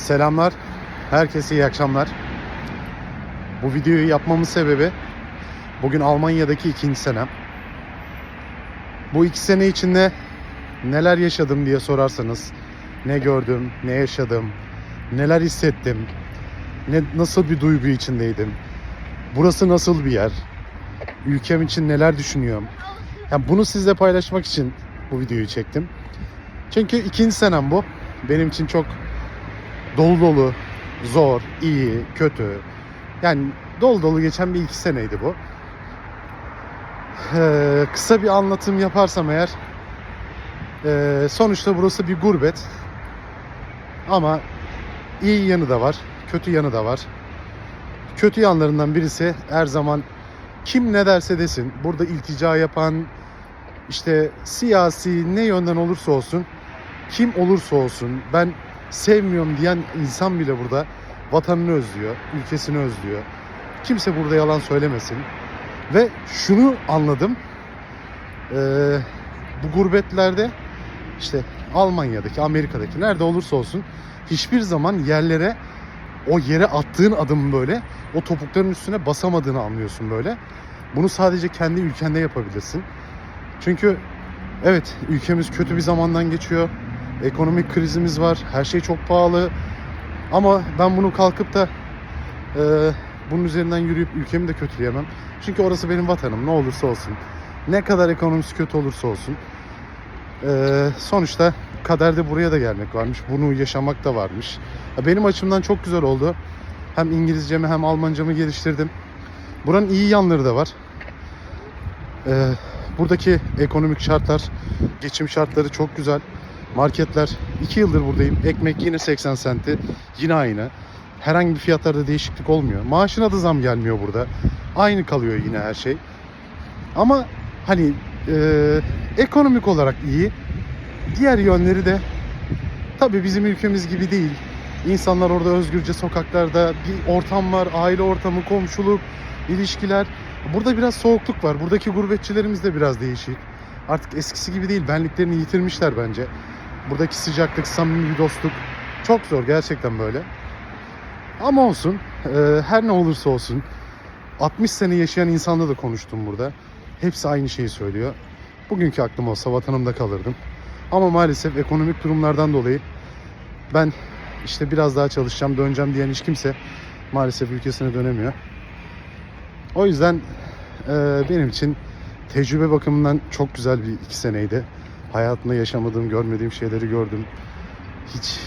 Selamlar. Herkese iyi akşamlar. Bu videoyu yapmamın sebebi bugün Almanya'daki ikinci senem. Bu iki sene içinde neler yaşadım diye sorarsanız ne gördüm, ne yaşadım, neler hissettim, ne nasıl bir duygu içindeydim. Burası nasıl bir yer? Ülkem için neler düşünüyorum? Yani bunu sizle paylaşmak için bu videoyu çektim. Çünkü ikinci senem bu. Benim için çok dolu dolu, zor, iyi, kötü. Yani dolu dolu geçen bir iki seneydi bu. Ee, kısa bir anlatım yaparsam eğer ee, sonuçta burası bir gurbet. Ama iyi yanı da var, kötü yanı da var. Kötü yanlarından birisi her zaman kim ne derse desin burada iltica yapan işte siyasi ne yönden olursa olsun kim olursa olsun ben sevmiyorum diyen insan bile burada vatanını özlüyor, ülkesini özlüyor. Kimse burada yalan söylemesin. Ve şunu anladım. Ee, bu gurbetlerde işte Almanya'daki, Amerika'daki nerede olursa olsun hiçbir zaman yerlere o yere attığın adım böyle o topukların üstüne basamadığını anlıyorsun böyle. Bunu sadece kendi ülkende yapabilirsin. Çünkü evet ülkemiz kötü bir zamandan geçiyor. Ekonomik krizimiz var. Her şey çok pahalı. Ama ben bunu kalkıp da e, bunun üzerinden yürüyüp ülkemi de kötüleyemem. Çünkü orası benim vatanım ne olursa olsun. Ne kadar ekonomisi kötü olursa olsun. E, sonuçta kaderde buraya da gelmek varmış. Bunu yaşamak da varmış. Benim açımdan çok güzel oldu. Hem İngilizcemi hem Almancamı geliştirdim. Buranın iyi yanları da var. E, buradaki ekonomik şartlar, geçim şartları çok güzel. Marketler 2 yıldır buradayım. Ekmek yine 80 senti. Yine aynı. Herhangi bir fiyatlarda değişiklik olmuyor. Maaşına da zam gelmiyor burada. Aynı kalıyor yine her şey. Ama hani e, ekonomik olarak iyi. Diğer yönleri de tabii bizim ülkemiz gibi değil. İnsanlar orada özgürce sokaklarda bir ortam var. Aile ortamı, komşuluk, ilişkiler. Burada biraz soğukluk var. Buradaki gurbetçilerimiz de biraz değişik. Artık eskisi gibi değil. Benliklerini yitirmişler bence. Buradaki sıcaklık, samimi bir dostluk çok zor gerçekten böyle. Ama olsun. e, her ne olursa olsun. 60 sene yaşayan insanla da konuştum burada. Hepsi aynı şeyi söylüyor. Bugünkü aklım olsa vatanımda kalırdım. Ama maalesef ekonomik durumlardan dolayı ben işte biraz daha çalışacağım, döneceğim diyen hiç kimse maalesef ülkesine dönemiyor. O yüzden e, benim için tecrübe bakımından çok güzel bir iki seneydi. Hayatımda yaşamadığım, görmediğim şeyleri gördüm. Hiç